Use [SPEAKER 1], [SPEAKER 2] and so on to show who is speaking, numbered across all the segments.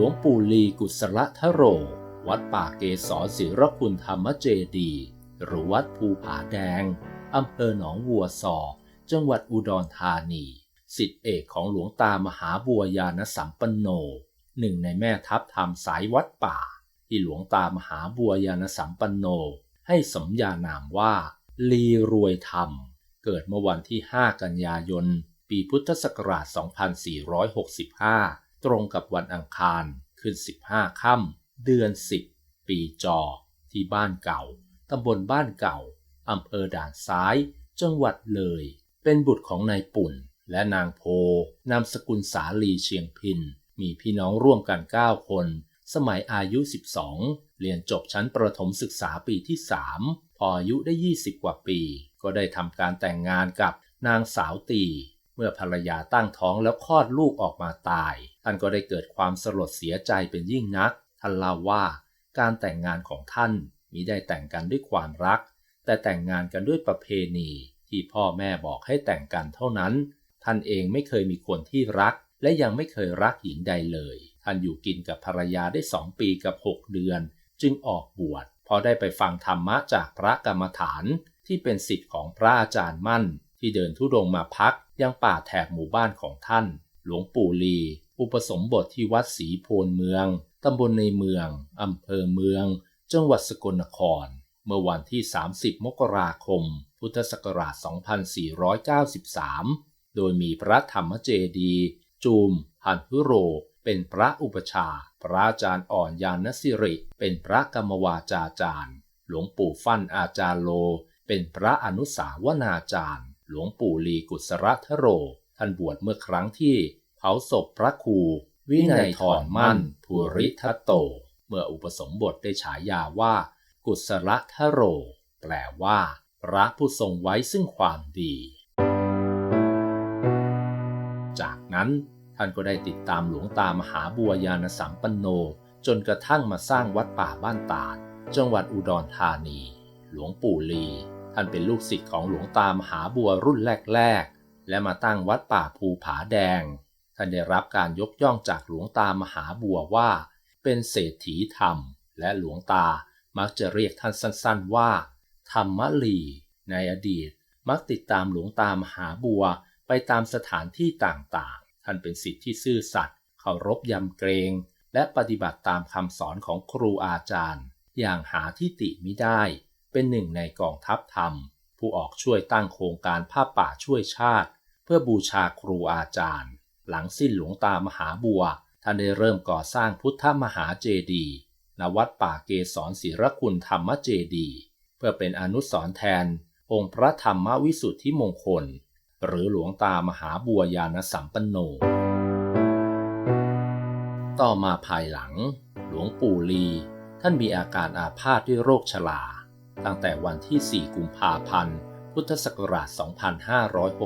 [SPEAKER 1] ลวงปู่ลีกุศลทโร วัดป่าเกศรศิรคุณธรรมเจดี หรือวัดภูผาแดง อำเภอหนองวัวซอ จังหวัดอุดรธานี สิทธิเอกของหลวงตามหาบัวยานสัมปันโน หนึ่งในแม่ทัพธรรมสายวัดป่า ที่หลวงตามหาบัวยานสัมปันโน ให้สมญานามว่า ลีรวยธรรม เกิดเมื่อวันที่ 5 กันยายน ปีพุทธศักราช 2465 ตรงกับวันอังคารขึ้น 15 ค่ำเดือน 10 ปีจอ ที่บ้านเก่า ตำบลบ้านเก่า อำเภอด่านซ้าย จังหวัดเลย เป็นบุตรของนายปุ่นและนางโพ นามสกุลสาลีเชียงพิน มีพี่น้องร่วมกัน 9 คน สมัยอายุ 12 เรียนจบชั้นประถมศึกษาปีที่ 3 พออายุได้ 20 กว่าปี ก็ได้ทำการแต่งงานกับนางสาวตี เมื่อภรรยาตั้งท้องแล้วคลอดลูกออกมาตาย ท่านก็ได้เกิดความสลดเสียใจเป็นยิ่งนัก ท่านเล่าว่า การแต่งงานของท่านมิได้แต่งกันด้วยความรัก แต่แต่งงานกันด้วยประเพณี ที่พ่อแม่บอกให้แต่งกันเท่านั้น ท่านเองไม่เคยมีคนที่รัก และยังไม่เคยรักหญิงใดเลย ท่านอยู่กินกับภรรยาได้สองปีกับหกเดือน จึงออกบวชพอได้ไปฟังธรรมะจากพระกรรมฐานที่เป็นสิทธิ์ของพระอาจารย์มั่น ที่เดินทุดงมาพักยังป่าแถบหมู่บ้านของท่าน หลวงปู่ลี อุปสมบทที่วัดศรีโพนเมือง ตำบลในเมือง อำเภอเมือง จังหวัดสกลนคร เมื่อวันที่ 30 มกราคม พุทธศักราช 2493 โดยมีพระธรรมเจดีย์จูมหันพุโร เป็นพระอุปชา พระอาจารย์อ่อนยานสิริ เป็นพระกรรมวาจาจารย์ หลวงปู่ฟั่นอาจารย์โล เป็นพระอนุสาวนาจารย์ หลวงปู่ลีกุศรทโร ท่านบวชเมื่อครั้งที่ เผาศพพระครู วินัยทรมั่นภูริทัตโต เมื่ออุปสมบทได้ฉายาว่า กุศลทโร แปลว่า พระผู้ทรงไว้ซึ่งความดี จากนั้นท่านก็ได้ติดตามหลวงตามหาบัวยานสัมปันโน จนกระทั่งมาสร้างวัดป่าบ้านตาด จังหวัดอุดรธานี หลวงปู่ลี ท่านเป็นลูกศิษย์ของหลวงตามหาบัวรุ่นแรก ๆ และมาตั้งวัดป่าภูผาแดง ท่านได้รับการยกย่องจากหลวงตามหาบัวว่า เป็นเศรษฐีธรรม และหลวงตามักจะเรียกท่านสั้นๆว่า ธรรมลี ในอดีต มักติดตามหลวงตามหาบัวไปตามสถานที่ต่างๆ ท่านเป็นศิษย์ที่ซื่อสัตย์เคารพยำเกรง และปฏิบัติตามคำสอนของครูอาจารย์ อย่างหาที่ติมิได้ เป็นหนึ่งในกองทัพธรรม ผู้ออกช่วยตั้งโครงการผ้าป่าช่วยชาติ เพื่อบูชาครูอาจารย์ หลังสิ้นหลวงตามหาบัว ท่านได้เริ่มก่อสร้างพุทธมหาเจดีย์ณวัดป่าเกศรศิรคุณธรรมเจดีย์เพื่อเป็นอนุสรแทน องค์พระธรรมวิสุทธิมงคล หรือหลวงตามหาบัวยานสัมปันโน ต่อมาภายหลัง หลวงปู่ลี ท่านมีอาการอาพาธด้วยโรคชรา ตั้งแต่วันที่ 4 กุมภาพันธ์ พุทธศักราช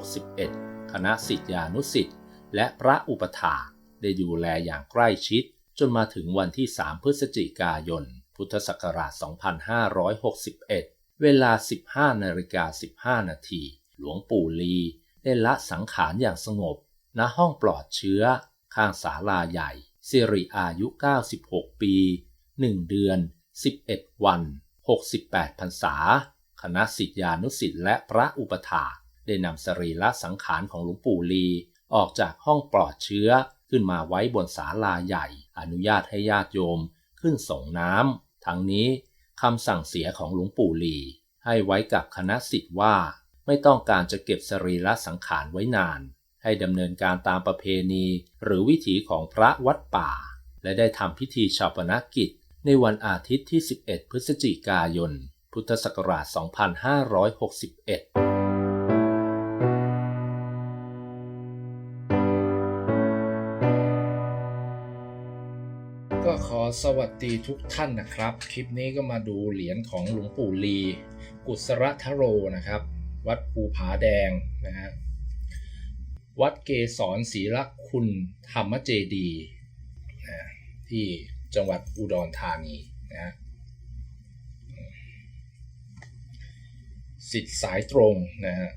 [SPEAKER 1] 2561 คณะศิษยานุศิษย์ และพระอุปถาได้ดูแลอย่างใกล้ชิด จนมาถึงวันที่ 3 พฤศจิกายน พุทธศักราช 2561 เวลา 15นาฬิกา15 นาที หลวงปู่ลีได้ละสังขารอย่างสงบ ณ ห้องปลอดเชื้อ ข้างศาลาใหญ่ สิริอายุ 96 ปี 1 เดือน 11 วัน 68พรรษา คณะศิษยานุศิษย์และพระอุปถาได้นำสรีระสังขารของหลวงปู่ลี ออกจากห้องปลอดเชื้อขึ้นมาไว้บนศาลาใหญ่ อนุญาตให้ญาติโยมขึ้นส่งน้ำทั้งนี้คำสั่งเสียของหลวงปู่หลี ให้ไว้กับคณะศิษย์ว่า ไม่ต้องการจะเก็บสรีระสังขารไว้นาน ให้ดำเนินการตามประเพณี หรือวิถีของพระวัดป่า และได้ทำพิธีชาปนกิจ ในวันอาทิตย์ที่ 11 พฤศจิกายน พุทธศักราช 2561
[SPEAKER 2] ขอสวัสดีทุกท่านนะครับ คลิปนี้ก็มาดูเหรียญของหลวงปู่ลี กุศรทโรนะครับ วัดภูผาแดงนะฮะวัดเกศรศรีลคุณธรรมเจดีนะที่จังหวัดอุดรธานีนะฮะสิทธิ์สายตรงนะฮะ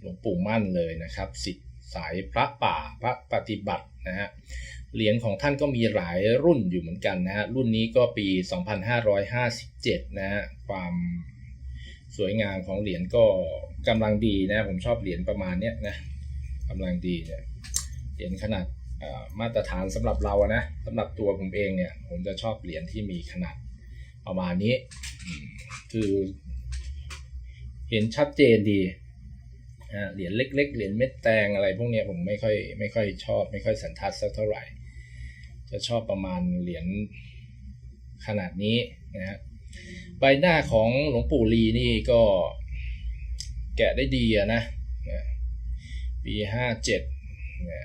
[SPEAKER 2] หลวงปู่มั่นเลยนะครับ สิทธิ์สายพระป่าพระปฏิบัตินะฮะ
[SPEAKER 1] เหรียญของท่านก็มีหลายรุ่นอยู่เหมือนกันนะฮะ รุ่นนี้ก็ปี 2557 นะฮะ ความสวยงามของเหรียญก็กำลังดีนะ ผมชอบเหรียญประมาณเนี้ยนะกำลังดีเนี่ยเหรียญขนาดมาตรฐานสำหรับเราอะนะสำหรับตัวผมเองเนี่ย ผมจะชอบเหรียญที่มีขนาดประมาณนี้ คือเห็นชัดเจนดีเหรียญเล็กๆ เหรียญเม็ดแตงอะไรพวกนี้ผมไม่ค่อยไม่ค่อยชอบ ไม่ค่อยสันทัดสักเท่าไหร่ จะชอบประมาณเหรียญขนาดนี้นะฮะใบหน้าของหลวงปู่ลีนี่ก็แกะได้ดีอะนะนะปีห้าเจ็ดนะ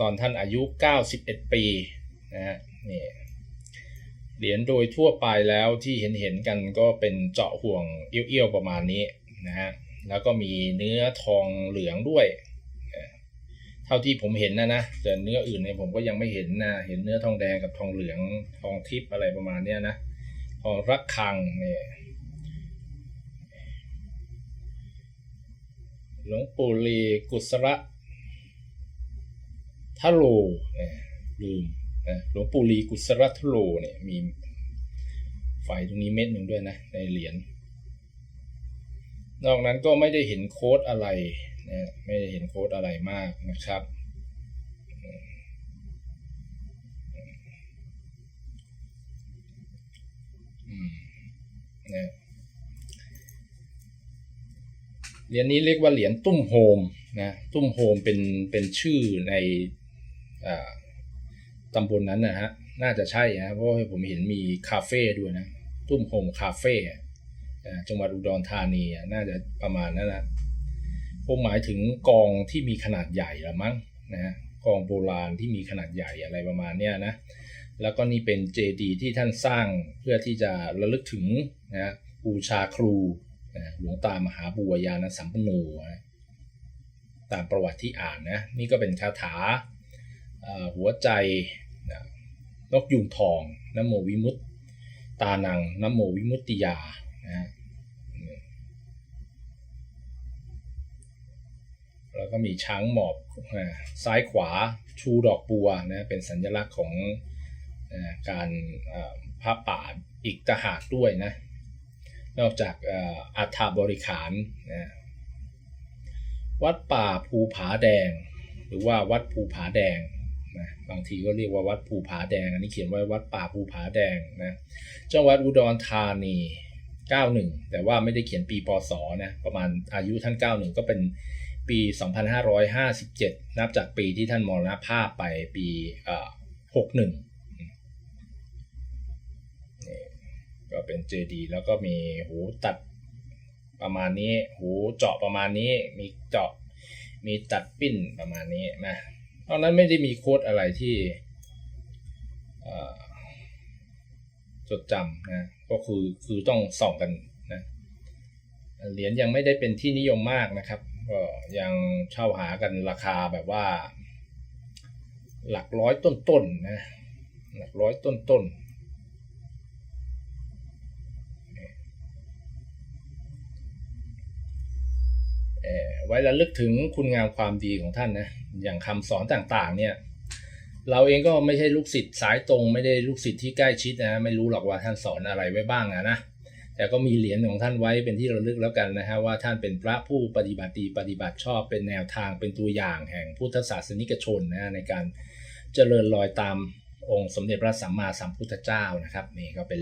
[SPEAKER 1] ตอนท่านอายุ 91 ปีนะฮะนี่เหรียญโดยทั่วไปแล้วที่เห็นเห็นกันก็เป็นเจาะห่วงเอี้ยวๆประมาณนี้นะฮะแล้วก็มีเนื้อทองเหลืองด้วย เท่าที่ผมเห็นนะนะแต่เนื้ออื่นเนี่ยผมก็ยังไม่เห็นนะเห็นเนื้อทองแดงกับทองเหลืองทองทิพย์อะไรประมาณเนี้ยนะทองรักคังเนี่ยหลวงปู่ลีกุศระทะโลเนี่ยลืมนะหลวงปู่ลีกุศรัโลเนี่ยมีไฟตรงนี้เม็ดหนึ่งด้วยนะในเหรียญ นอกนั้นก็ไม่ได้เห็นโค้ดอะไรนะไม่ได้เห็นโค้ดอะไรมากนะครับนะเหรียญนี้เรียกว่าเหรียญตุ้มโฮมนะตุ้มโฮมเป็นเป็นชื่อในอตำบลนั้นนะฮะ น่าจะใช่นะเพราะผมเห็นมีคาเฟ่ด้วยนะ ตุ้มโฮมคาเฟ่ จังหวัดอุดรธานีน่าจะประมาณนั้นนะผมหมายถึงกองที่มีขนาดใหญ่ละมั้งนะฮะกองโบราณที่มีขนาดใหญ่อะไรประมาณเนี้ยนะแล้วก็นี่เป็นเจดีย์ที่ท่านสร้างเพื่อที่จะระลึกถึงนะบูชาครูนะหลวงตามหาบัวยานสัมปโนนะตามประวัติที่อ่านนะนี่ก็เป็นคาถาหัวใจนะนกยุงทองนโมวิมุตตานังนโมวิมุตติยา แล้วก็มีช้างหมอบซ้ายขวาชูดอกบัวนะเป็นสัญลักษณ์ของการพระป่าอีกตหากด้วยนะ นอกจากอัฐบริขารนะวัดป่าภูผาแดง หรือว่าวัดภูผาแดงนะบางทีก็เรียกว่าวัดภูผาแดง อันนี้เขียนไว้วัดป่าภูผาแดงนะจังหวัดอุดรธานี 91 แต่ว่าไม่ได้เขียนปีพศนะประมาณอายุท่าน 91 ก็เป็นปี 2557 นับจากปีที่ท่านมรณภาพไปปี61นี่ก็เป็นเจดีแล้วก็มีหูตัดประมาณนี้ หูเจาะประมาณนี้ มีเจาะมีตัดปิ้นประมาณนี้นะนอกนั้นไม่ได้มีโค้ดอะไรที่จดจำนะ ก็คือคือต้องส่องกันนะเหรียญยังไม่ได้เป็นที่นิยมมากนะครับ ก็ยังเช่าหากันราคาแบบว่า หลักร้อยต้นๆนะหลักร้อยต้นๆเออไว้ระลึกถึงคุณงามความดีของท่านนะ อย่างคำสอนต่างๆ เนี่ย เราเองก็ไม่ใช่ลูกศิษย์สายตรง ไม่ได้ลูกศิษย์ที่ใกล้ชิดนะไม่รู้หรอกว่าท่านสอนอะไรไว้บ้างนะแต่ก็มีเหรียญของท่านไว้เป็นที่ระลึกแล้วกันนะฮะว่าท่านเป็นพระผู้ปฏิบัติดีปฏิบัติชอบเป็นแนวทางเป็นตัวอย่างแห่งพุทธศาสนิกชนนะในการเจริญรอยตามองค์สมเด็จพระสัมมาสัมพุทธเจ้านะครับนี่ก็เป็น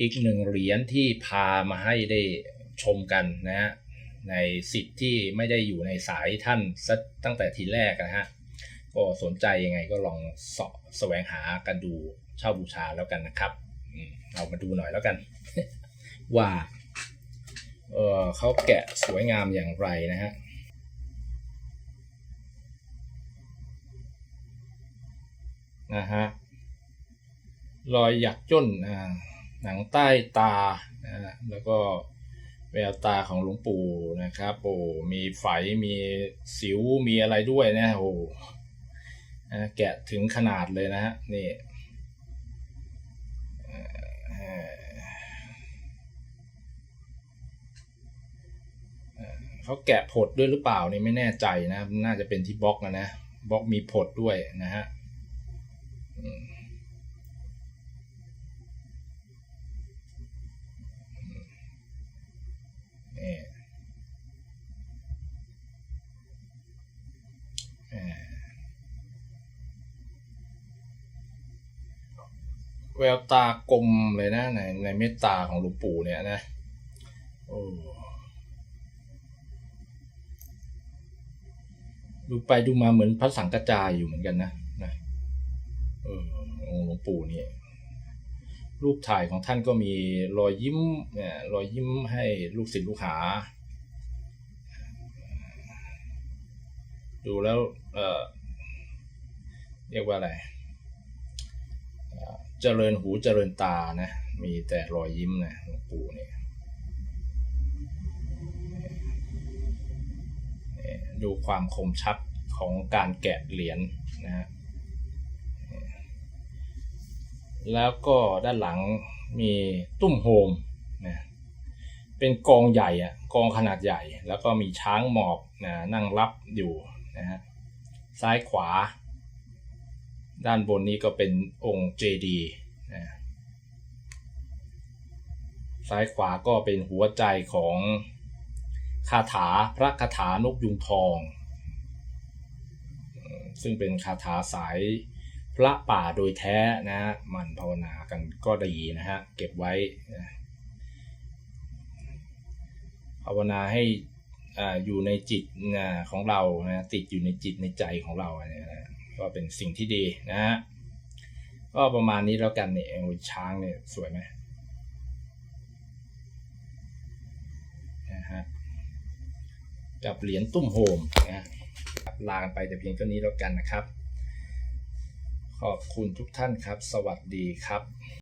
[SPEAKER 1] อีกหนึ่งเหรียญที่พามาให้ได้ชมกันนะฮะในสิทธิ์ที่ไม่ได้อยู่ในสายท่านตั้งแต่ทีแรกนะฮะ ก็สนใจยังไงก็ลองเสาะแสวงหากันดูเช่าบูชาแล้วกันนะครับเรามาดูหน่อยแล้วกัน ว่าเออเขาแกะสวยงามอย่างไรนะฮะนะฮะรอยหยักย่นอ่าหนังใต้ตานะฮะแล้วก็แววตาของหลวงปู่นะครับโอ้มีไฝมีสิวมีอะไรด้วยนะโอ้ แกะถึงขนาดเลยนะฮะนี่เขาแกะผดด้วยหรือเปล่านี่ไม่แน่ใจนะ น่าจะเป็นที่บล็อกนะนะบล็อกมีผดด้วยนะฮะ แววตากลมเลยนะในในเมตตาของหลวงปู่เนี่ยนะโอ้ดูไปดูมาเหมือนพระสังกระจายอยู่เหมือนกันนะนะเออองค์หลวงปู่นี่รูปถ่ายของท่านก็มีรอยยิ้มเนี่ยรอยยิ้มให้ลูกศิษย์ลูกหา ดูแล้ว เออเรียกว่าอะไร เจริญหูเจริญตานะ มีแต่รอยยิ้มนะหลวงปู่เนี่ยดูความคมชัดของการแกะเหรียญนะฮะแล้วก็ด้านหลังมีตุ้มโฮมนะเป็นกองใหญ่อะกองขนาดใหญ่ แล้วก็มีช้างหมอบนะนั่งรับอยู่นะฮะซ้ายขวา ด้านบนนี้ก็เป็นองค์เจดีนะซ้ายขวาก็เป็นหัวใจของคาถาพระคาถานกยุงทอง ซึ่งเป็นคาถาสายพระป่าโดยแท้นะฮะมันภาวนากันก็ดีนะฮะ เก็บไว้ภาวนาให้อ่าอยู่ในจิตของเรานะติดอยู่ในจิตในใจของเราเนี่ยนะ ก็เป็นสิ่งที่ดีนะฮะก็ประมาณนี้แล้วกันเนี่ยองช้างเนี่ยสวยไหมนะฮะกับเหรียญตุ้มโฮมนะลากันไปแต่เพียงเท่านี้แล้วกันนะครับ ขอบคุณทุกท่านครับ สวัสดีครับ